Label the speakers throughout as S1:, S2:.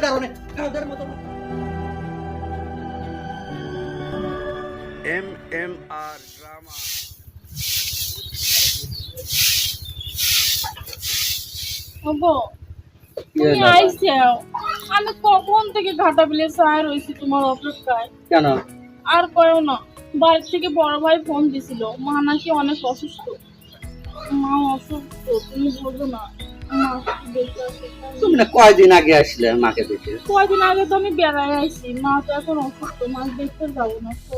S1: কারণে
S2: আর
S3: তুমি আমি কখন থেকে ঘাটা বিলে সাহার হইছি তোমার অপেক্ষায়?
S4: কেন?
S3: আর কয়ও না। বাড়ি থেকে বড় ভাই ফোন দিছিল। মা নাকি অনেক অসুস্থ। মা অসুস্থ তুমি বোঝো না।
S4: তুমি না কয়দিন আগে আসলে মাকে দেখে?
S3: কয়দিন আগে তো আমি বেড়ায় আইছি। মা তো এখন অসুস্থ মা দেখতে যাব না। তো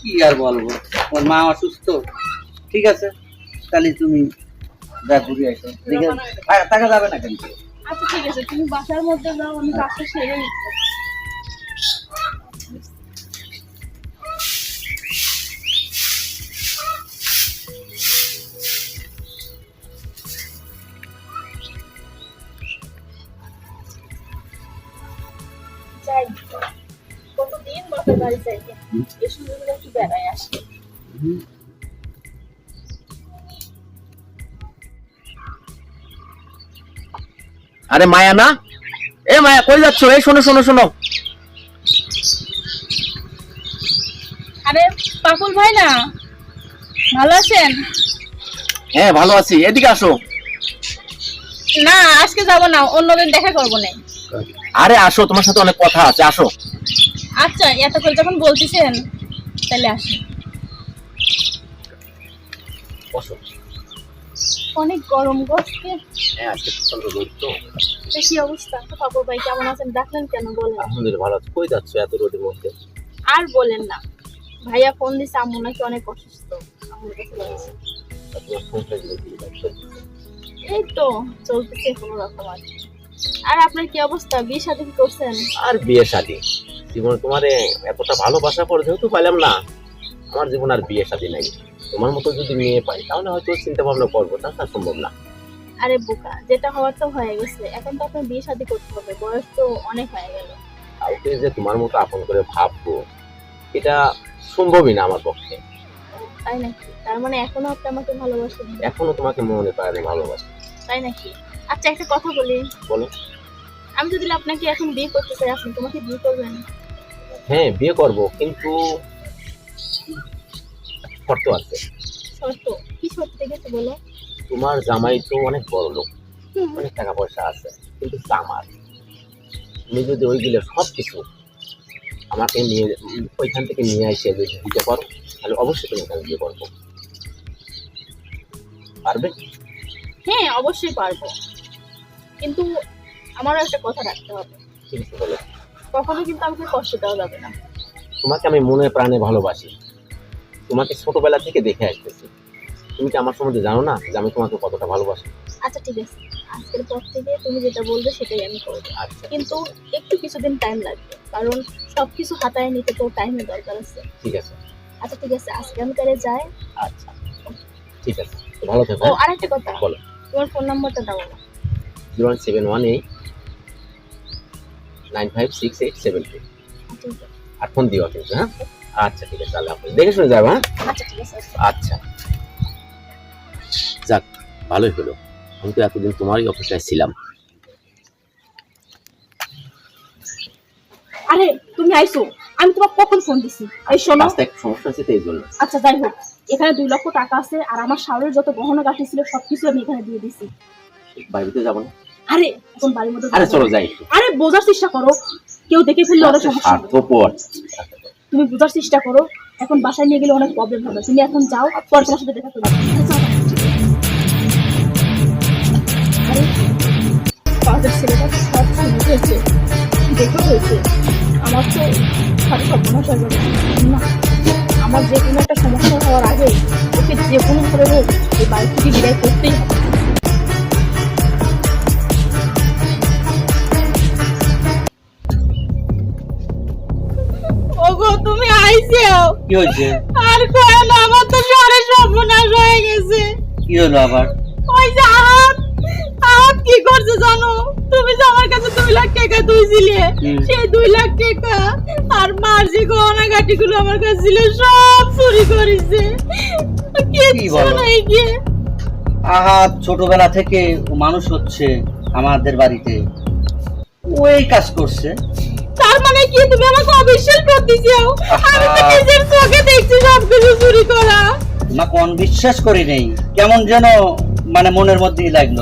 S4: কি আর বলব? ওর মা অসুস্থ? ঠিক আছে তাহলে তুমি যা ঘুরে আসো। যাবে না কিন্তু
S3: আচ্ছা ঠিক আছে। তুমি বাসার মধ্যে যাও আমি কাজটা সেরে নিচ্ছি। বাপের বাড়ি যাইতে এই সুযোগে একটু বেড়ায় আসি।
S1: আরে মায়া না? এ মায়া কই যাচ্ছ? এই শোনো শোনো শোনো।
S3: আরে পাকুল ভাই না? ভালো আছেন?
S1: হ্যাঁ ভালো আছি। এদিকে আসো।
S3: না আজকে যাব না। অন্যদিন দেখা করব না।
S1: আরে আসো তোমার সাথে অনেক কথা আছে। আসো।
S3: আচ্ছা এত করে যখন বলতেছেন তাহলে আসি। অনেক গরম গসছে
S1: হ্যাঁ
S3: কি অবস্থা? ভাই কেমন আছেন? ডাকলেন কেন? বলেন।
S1: আলহামদুলিল্লাহ ভালো কই যাচ্ছ এত রোদের মধ্যে?
S3: আর বলেন না। ভাইয়া ফোন দিছে আম্মু নাকি অনেক অসুস্থ। কাছে
S1: যাচ্ছে?
S3: এই তো চলতেছে কোনো রকম আর আর আপনার কি অবস্থা? বিয়ে কি করছেন?
S1: আর বিয়ে শাদী। জীবনে তোমার এতটা ভালোবাসা পরে যেহেতু পাইলাম না আমার জীবন আর বিয়ে শাদী নাই। তোমার মতো যদি মেয়ে পাই তাহলে হয়তো চিন্তা ভাবনা করব তাছাড়া সম্ভব না।
S3: আরে বোকা যেটা হওয়ার তো হয়ে গেছে। এখন তো আপনার বিয়ে শাদী করতে হবে বয়স তো অনেক হয়ে গেল।
S1: কাউকে যে তোমার মতো আপন করে ভাববো এটা সম্ভবই না আমার পক্ষে।
S3: তাই নাকি? তার মানে এখনও আপনি আমাকে ভালোবাসেন
S1: এখনও তোমাকে মনে পায় আমি ভালোবাসি।
S3: তাই নাকি? আচ্ছা একটা কথা বলি।
S1: বলো।
S3: আমি যদি আপনাকে এখন বিয়ে করতে চাই আপনি তোমাকে বিয়ে করবেন?
S1: হ্যাঁ বিয়ে করব কিন্তু শর্ত আছে।
S3: শর্ত? কি শর্ত দেখেছে বলো?
S1: তোমার জামাই তো অনেক বড় লোক অনেক টাকা পয়সা আছে কিন্তু আমার তুমি যদি ওইগুলো সব কিছু আমাকে নিয়ে ওইখান থেকে নিয়ে আসে যদি দিতে পারো তাহলে অবশ্যই তুমি আমি বিয়ে করব। পারবে?
S3: হ্যাঁ অবশ্যই পারব। কিন্তু আমারও একটা কথা রাখতে হবে।
S1: ঠিক আছে বলো?
S3: কখনো কিন্তু আমাকে কষ্ট দেওয়া যাবে না।
S1: তোমাকে আমি মনে প্রাণে ভালোবাসি। তোমাকে ছোটবেলা থেকে দেখে আসতেছি। তুমি কি আমার সম্বন্ধে জানো না যে আমি তোমাকে কতটা ভালোবাসি?
S3: আচ্ছা ঠিক আছে। আজকের পর থেকে তুমি যেটা বলবে সেটাই আমি করব।
S1: আচ্ছা।
S3: কিন্তু একটু কিছুদিন টাইম লাগবে। কারণ সবকিছু হাতায় নিতে তো টাইমের দরকার আছে।
S1: ঠিক আছে।
S3: আচ্ছা ঠিক আছে। আজকে আমি তাহলে যাই।
S1: আচ্ছা। ঠিক আছে। ভালো থেকো
S3: ও আরেকটা কথা।
S1: বলো।
S3: তোমার ফোন নাম্বারটা দাও না
S1: zero one seven one eight nine five six eight seven two. আর ফোন দিও কিন্তু হ্যাঁ? আচ্ছা ঠিক আছে তাহলে আপনি দেখে শুনে যাব হ্যাঁ?
S3: আচ্ছা
S1: আচ্ছা। যাক ভালোই হলো। আমি তো এতদিন তোমারই অপেক্ষায় ছিলাম।
S3: আরে তুমি আইছো আমি তোমার কখন ফোন দিছি? এই শোনো।
S1: সমস্যা আছে তো এই জন্য।
S3: আচ্ছা যাই হোক। এখানে দুই লক্ষ টাকা আছে আর আমার শাওরের যত গহনা গাঠি ছিল সবকিছু আমি এখানে দিয়ে দিছি।
S1: বাড়িতে যাব না।
S3: আরে এখন বাড়ির মধ্যে
S1: আরে। চলো যাই
S3: আরে বোঝার চেষ্টা করো। কেউ দেখে ফেললে অনেক সমস্যা তুমি বোঝার চেষ্টা করো। এখন বাসায় নিয়ে গেলে অনেক প্রবলেম হবে। তুমি এখন যাও পরে তোমার সাথে দেখা করবে। আরে কাজের ছেলেটা সব হয়েছে। দেখে হয়েছে? আমার তো সাথে সর্বনাশ হয়ে যাবে না আমার যে কোনো একটা সমস্যা হওয়ার আগে ওকে যে কোনো করে হোক এই বাড়ি থেকে বিদায় করতেই হবে।
S4: কি হয়েছে?
S3: আর কয় না আমার তো সারে সর্বনাশ হয়ে গেছে।
S4: কি হলো আবার?
S3: ওই যে হাত সব কি করছে জানো? তুমি যে আমার কাছে দুই লাখ টাকা সেই দুই লাখ টাকা আর মার যে গহনা আমার কাছে ছিল সব চুরি করেছে।
S4: কি
S3: কিচ্ছু নাই গিয়ে।
S4: আহা ছোটবেলা থেকে মানুষ হচ্ছে আমাদের বাড়িতে। ওই কাজ করছে?
S3: তার মানে কি? তুমি আমাকে অবিশ্বাস করতেছো? আমি তো নিজের চোখে দেখছি সব কিছু চুরি করা।
S4: তোমাকে অনবিশ্বাস করি নেই। কেমন যেন মানে মনের মধ্যেই লাগল।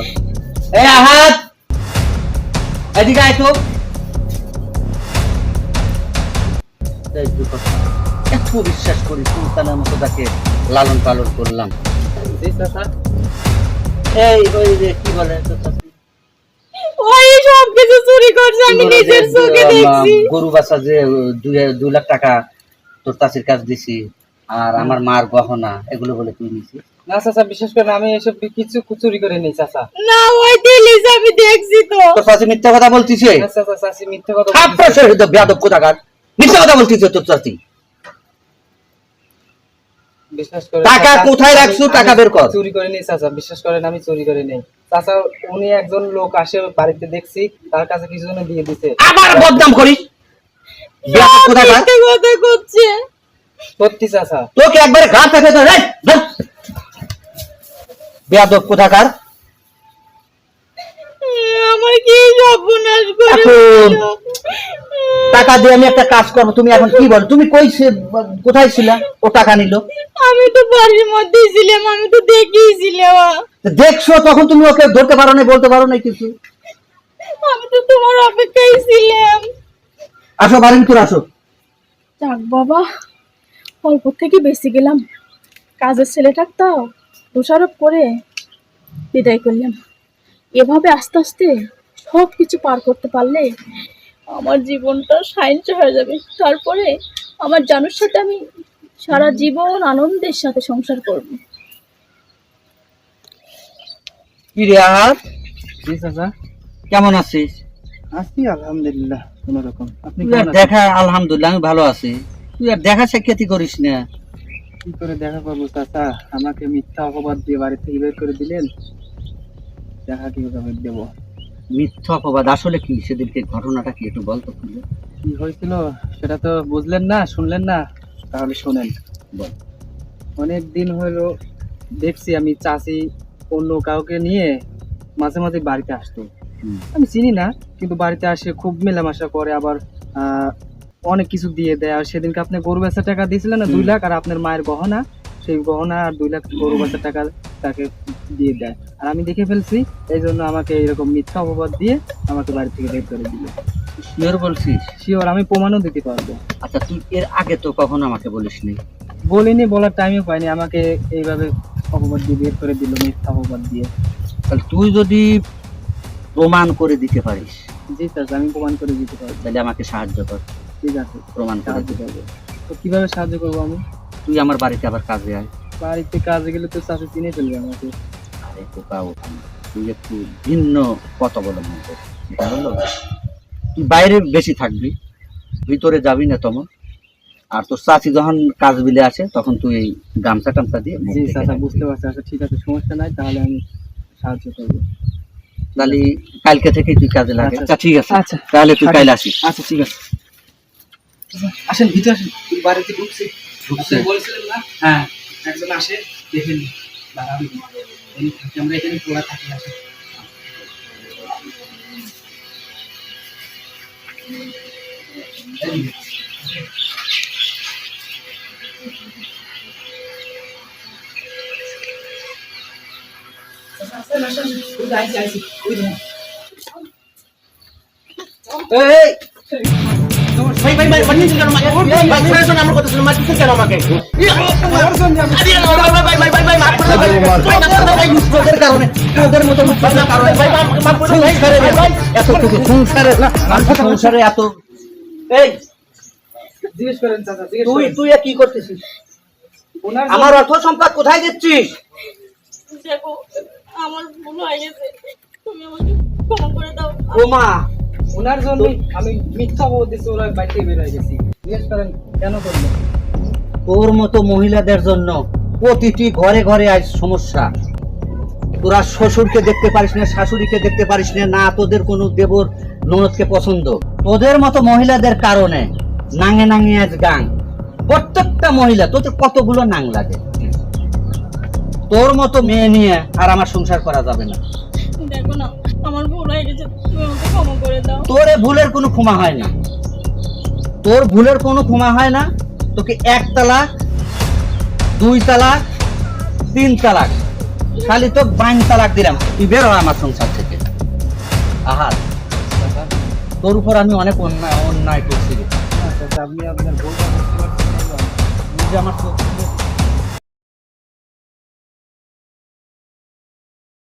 S4: এই আহাত! এদিকে আয় তো। এত বিশ্বাস করি সুলতানের মতো তাকে লালন পালন করলাম এই ওই যে কি বলে তোর চাচি?
S3: ওই সব কিছু চুরি করছে আমি নিজের চোখে দেখছি।
S4: গরু যে দুই লাখ টাকা তোর চাষির কাজ দিছি আর আমার মার গহনা এগুলো বলে তুই নিছিস?
S5: না চাচা বিশেষ করে আমি এসব কিছু চুরি করে নেই চাচা।
S3: না ওই দিলিস আমি দেখছি তো।
S4: তোর চাষি মিথ্যা কথা বলতিছে?
S5: না চাচা চাচি মিথ্যা কথা বলতেছে।
S4: মিথ্যা কথা বলতিছে তোর
S5: করে
S4: টাকা কোথায় রাখছো? টাকা বের কর।
S5: চুরি করে নেই চাচা বিশ্বাস করেন আমি চুরি করে নেই। চাচা উনি একজন লোক আসে বাড়িতে দেখছি তার কাছে কিছু জন দিয়ে দিছে।
S4: আবার বদনাম করিস কোথাকার
S3: কথা করছে
S5: সত্যি চাচা।
S4: তোকে একবার গা থেকে তো বেয়াদব কোথাকার
S3: আমার কি সর্বনাশ করে
S4: এখন টাকা দিয়ে আমি একটা কাজ করব। তুমি এখন কি বল? তুমি কই কোথায় ছিলা? ও টাকা নিল।
S3: আমি তো বাড়ির মধ্যেই ছিলাম আমি তো দেখিয়েছিলাম
S4: দেখছ তখন তুমি ওকে ধরতে পারো না বলতে পারো না কিছু?
S3: আমি তো তোমার অপেক্ষায় ছিলাম।
S4: আসো বাড়ির ভিতরে আসো।
S3: যাক বাবা অল্প থেকে বেশি গেলাম। কাজের ছেলেটার তো দোষারোপ করে বিদায় করলাম। এভাবে আস্তে আস্তে সব কিছু পার করতে পারলে আমার জীবনটা সাইন্স হয়ে যাবে। তারপরে আমার জানুর সাথে আমি সারা জীবন আনন্দের সাথে সংসার করব।
S4: কেমন আছিস?
S5: আছি আলহামদুলিল্লাহ কোন রকম আপনি
S4: দেখা আলহামদুলিল্লাহ আমি ভালো আছি। তুই আর দেখা সাক্ষাৎই করিস না।
S5: কি করে দেখা করব চাচা? আমাকে মিথ্যা অপবাদ দিয়ে বাড়ি থেকে বের করে দিলেন। দেখা কীভাবে দেবো?
S4: মিথ্যা অপবাদ আসলে কি? সেদিনকে ঘটনাটা কি একটু বলতো খুলে?
S5: কি হয়েছিল সেটা তো বুঝলেন না শুনলেন না? তাহলে শোনেন।
S4: বল।
S5: অনেক দিন হলো দেখছি আমি চাষি অন্য কাউকে নিয়ে মাঝে মাঝে বাড়িতে আসতো। আমি চিনি না কিন্তু বাড়িতে আসে খুব মেলামেশা করে আবার অনেক কিছু দিয়ে দেয়। আর সেদিনকে আপনি গরু বেচার টাকা দিয়েছিলেন না দুই লাখ আর আপনার মায়ের গহনা। সেই গহনা আর দুই লাখ গরু বেচার টাকা তাকে দিয়ে দেয়। আর আমি দেখে ফেলছি এই জন্য আমাকে এরকম মিথ্যা অপবাদ দিয়ে আমাকে বাড়ি থেকে বের করে দিল।
S4: শিওর বলছিস?
S5: শিওর আমি প্রমাণও দিতে পারব।
S4: আচ্ছা তুই এর আগে তো কখনো আমাকে বলিসনি।
S5: বলিনি বলার টাইমও পাইনি। আমাকে এইভাবে অপবাদ দিয়ে বের করে দিল মিথ্যা অপবাদ দিয়ে।
S4: তাহলে তুই যদি প্রমাণ করে দিতে পারিস।
S5: জি স্যার আমি প্রমাণ করে দিতে পারব।
S4: তাহলে আমাকে সাহায্য কর।
S5: ঠিক আছে
S4: প্রমাণ করে
S5: সাহায্য
S4: দে।
S5: করব। তো কীভাবে সাহায্য করব আমি?
S4: তুই আমার বাড়িতে আবার কাজে আয়।
S5: বাড়িতে কাজে গেলে তো চাষে চিনে ফেলবে আমাকে।
S4: আরে কোকা ওখানে। তুই একটু ভিন্ন পথ অবলম্বন কর। হলো তুই বাইরে বেশি থাকবি ভিতরে যাবি না তেমন আর তোর চাচি যখন কাজ বিলে আসে তখন তুই এই গামছা টামছা দিয়ে
S5: জি
S4: রাখবি।
S5: বুঝতে পারছি। আচ্ছা ঠিক আছে সমস্যা নাই তাহলে আমি সাহায্য করব।
S4: তাহলে কালকে থেকে তুই কাজে লাগে।
S5: আচ্ছা,
S4: আচ্ছা ঠিক আছে।
S5: আচ্ছা।
S4: তাহলে তুই
S5: আচ্ছা।
S4: কাল আসিস।
S5: আচ্ছা ঠিক আছে। আসেন ভিতরে আসেন। বাড়িতে ঢুকছে।
S4: ঢুকছে।
S5: বলছিলেন না? হ্যাঁ। একজন আসে দেখে নি। দাঁড়াবি এই থাকি আমরা এখানে তোলা থাকি আসে।
S4: এই,
S1: ভাই ভাই ভাই বানিয়েছিল আমাকে। ভাই শোনার জন্য আমার কথা শুনে মারতেছেন কেন আমাকে?
S4: এত কিছু সংসারে না সংসারে এত এই
S5: জিজ্ঞেস করেন চাচা
S4: তুই তুই কি করতেছিস আমার অর্থ সম্পদ কোথায় দিচ্ছিস
S3: দেখো আমার ভুল হয়ে গেছে তুমি আমাকে ক্ষমা করে দাও
S5: ওমা ওনার জন্য আমি মিথ্যা দিচ্ছি ওরা বাইরে বের হয়ে গেছি জিজ্ঞেস করেন কেন করলেন
S4: তোর মতো মহিলাদের জন্য প্রতিটি ঘরে ঘরে আজ সমস্যা। তোরা শ্বশুরকে দেখতে পারিস না শাশুড়িকে দেখতে পারিস না না তোদের কোনো দেবর ননদকে পছন্দ। তোদের মতো মহিলাদের কারণে নাঙে নাঙে আজ গাং। প্রত্যেকটা মহিলা তোদের কতগুলো নাং লাগে? তোর মতো মেয়ে নিয়ে আর আমার সংসার করা যাবে না।
S3: দেখো না আমার ভুল হয়ে গেছে তুমি আমাকে ক্ষমা করে দাও।
S4: তোর ভুলের কোনো ক্ষমা হয় না। তোর ভুলের কোনো ক্ষমা হয় না তোকে এক তালাক দুই তালাক তিন তালাক। খালি তো বাইন তালাক দিলাম। তুই বের হয় আমার সংসার থেকে। আহার তোর উপর আমি অনেক অন্যায় অন্যায় করছি রে।
S5: আচ্ছা, আপনি আপনার
S4: আমার